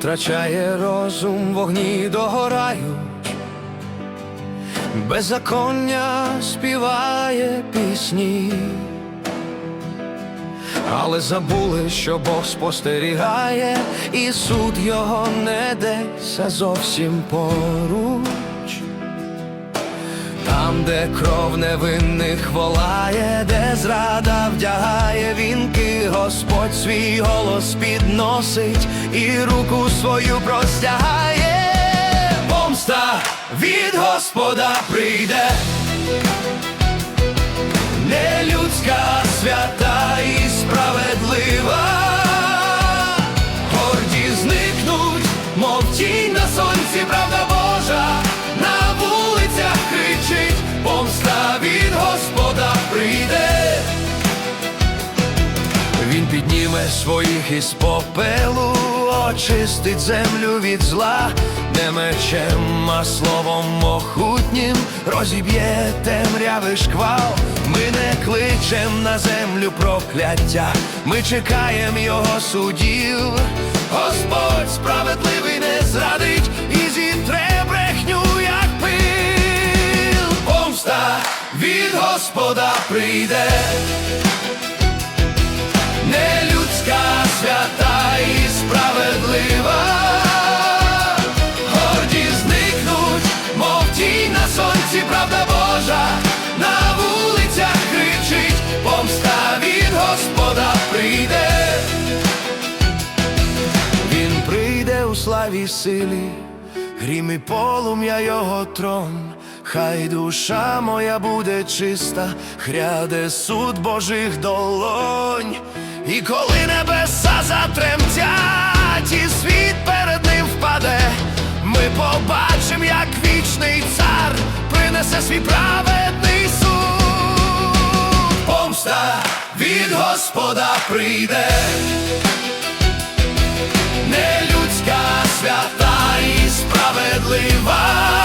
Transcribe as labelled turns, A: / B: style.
A: втрачає розум, вогні догорають, беззаконня співає пісні, але забули, що Бог спостерігає, і суд його не десь, зовсім поруч. Там, де кров невинних волає, де зрада вдягає вінки, Господь свій голос підносить і руку свою простягає. Помста від Господа прийде, не людська свята і справедлива. Горді зникнуть, мов тінь на сонці, правда підніме своїх із попелу, очистить землю від зла, не мечем, а словом могутнім розіб'є темряви шквал. Ми не кличем на землю прокляття, ми чекаємо його судів. Господь справедливий не зрадить і зітре брехню, як пил. Помста від Господа прийде славі силі, грім і полум'я його трон. Хай душа моя буде чиста, хряде суд Божих долонь. І коли небеса затремтять, і світ перед ним впаде, ми побачимо, як вічний цар принесе свій праведний суд. Помста від Господа прийде свята і справедлива.